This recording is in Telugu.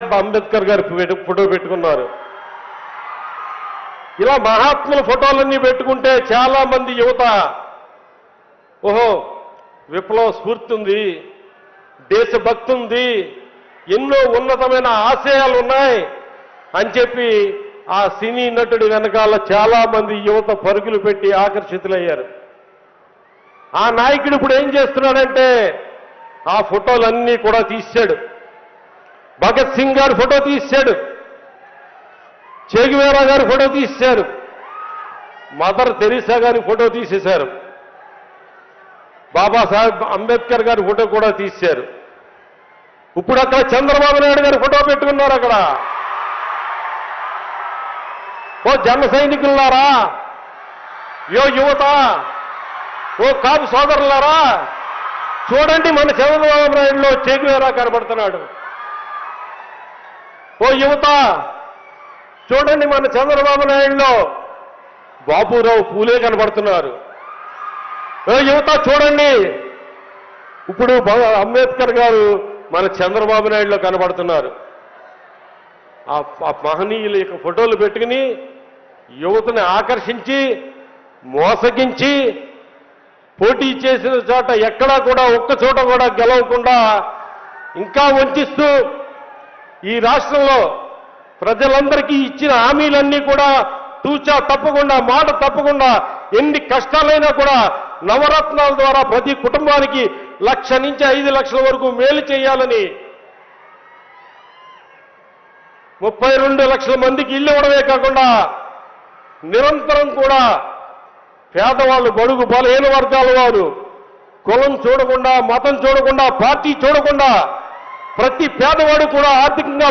అంబేద్కర్ గారి ఫోటో- ఫోటో పెట్టుకున్నారు. ఇలా మహాత్ముల ఫోటోలన్నీ పెట్టుకుంటే చాలా మంది యువత ఓహో విప్లవ స్ఫూర్తి ఉంది దేశభక్తి ఉంది ఎన్నో ఉన్నతమైన ఆశయాలు ఉన్నాయి అని చెప్పి ఆ సినీ నటుడి వెనకాల చాలా మంది యువత పరుగులు పెట్టి ఆకర్షితులయ్యారు. ఆ నాయకుడు ఇప్పుడు ఏం చేస్తున్నాడంటే ఆ ఫోటోలన్నీ కూడా తీశాడు. భగత్ సింగ్ గారు ఫోటో తీశాడు. చేగువేరా గారి ఫోటో తీశారు. మదర్ తెరీసా గారి ఫోటో తీసేశారు. బాబాసాహెబ్ అంబేద్కర్ గారి ఫోటో కూడా తీశారు. ఇప్పుడు అక్కడ చంద్రబాబు నాయుడు గారి ఫోటో పెట్టుకున్నారు అక్కడ. ఓ జన సైనికులారా యో యువత ఓ కాపు సోదరులారా చూడండి మన చంద్రబాబు నాయుడులో చేగువేరా కనబడుతున్నాడు. ఓ యువత చూడండి మన చంద్రబాబు నాయుడులో బాబురావు పూలే కనబడుతున్నారు. ఓ యువత చూడండి. ఇప్పుడు అంబేద్కర్ గారు మన చంద్రబాబు నాయుడులో కనబడుతున్నారు. ఆ ఆ మహనీయుల యొక్క ఫోటోలు పెట్టుకుని యువతని ఆకర్షించి మోసగించి పోటీ చేసిన చోట ఎక్కడా కూడా ఒక్క చోట కూడా గెలవకుండా ఇంకా వంచిస్తూ ఈ రాష్ట్రంలో ప్రజలందరికీ ఇచ్చిన హామీలన్నీ కూడా తూచా తప్పకుండా మాట తప్పకుండా ఎన్ని కష్టాలైనా కూడా నవరత్నాల ద్వారా ప్రతి కుటుంబానికి లక్ష నుంచి ఐదు లక్షల వరకు మేలు చేయాలని ముప్పై రెండు లక్షల మందికి ఇల్లు ఇవ్వడమే కాకుండా నిరంతరం కూడా పేదవాళ్ళు బడుగు బలహీన వర్గాల వారు కులం చూడకుండా మతం చూడకుండా పార్టీ చూడకుండా ప్రతి పేదవాడు కూడా ఆర్థికంగా